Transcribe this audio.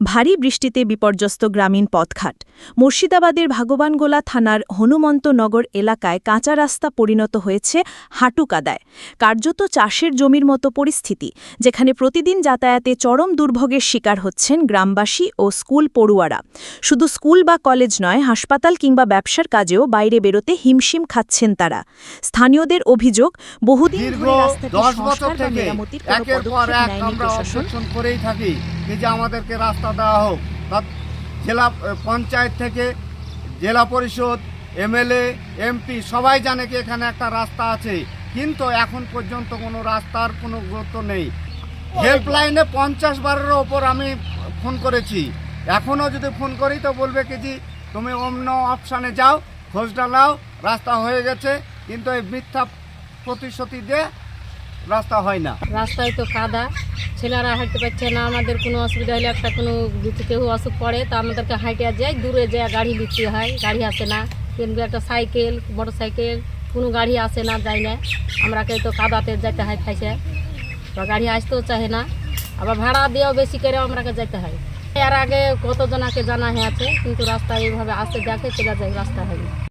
ভারী বৃষ্টিতে বিপর্যস্ত গ্রামীণ পথঘাট। মুর্শিদাবাদের ভাগবানগোলা থানার হনুমন্তনগর এলাকায় কাঁচা রাস্তা পরিণত হয়েছে হাঁটু কাদায় কার্যত চাষের জমির মতো পরিস্থিতি যেখানে প্রতিদিন যাতায়াতে চরম দুর্ভোগের শিকার হচ্ছেন গ্রামবাসী ও স্কুল পড়ুয়ারা। শুধু স্কুল বা কলেজ নয় হাসপাতাল কিংবা ব্যবসার কাজেও বাইরে বেরোতে হিমশিম খাচ্ছেন তারা। স্থানীয়দের অভিযোগ বহুদিন ধরে রাস্তাটি সংস্কার বা মেরামতির কোনো পদক্ষেপ নেয়নি প্রশাসন। যে যে আমাদেরকে রাস্তা দেওয়া হোক। তা জেলা পঞ্চায়েত থেকে জেলা পরিষদ, এমএলএ, এমপি সবাই জানে কি এখানে একটা রাস্তা আছে। কিন্তু এখন পর্যন্ত কোনো রাস্তার কোনো গুরুত্ব নেই। হেল্পলাইনে পঞ্চাশ বারের ওপর আমি ফোন করেছি। এখনও যদি ফোন করি তো বলবে কি, জি, তুমি অন্য অপশানে যাও, খোঁজটা নাও, রাস্তা হয়ে গেছে। কিন্তু এই মিথ্যা প্রতিশ্রুতি দিয়ে রাস্তা হয় না। রাস্তায় তো কাদা। ছেলেরা হাঁটতে পারছে না, আমাদের কোনো অসুবিধা হলে একটা কোনো যদি কেউ অসুখ পড়ে, তো আমাদেরকে হাঁটে যাই দূরে যায়, গাড়ি নিতে হয়, গাড়ি আসে না। কিন্তু একটা সাইকেল মোটর সাইকেল কোনো গাড়ি আসে না, যায় না। আমরাকে তো কাদাতে যেতে হয় খাইছে। বা গাড়ি আসতেও চাহে না। আবার ভাড়া দিয়েও বেশি করে আমরাকে যেতে হয়। এর আগে কতজনাকে জানা হয়েছে, কিন্তু রাস্তা এইভাবে আসতে দেখে চলে যায়, রাস্তা হয়নি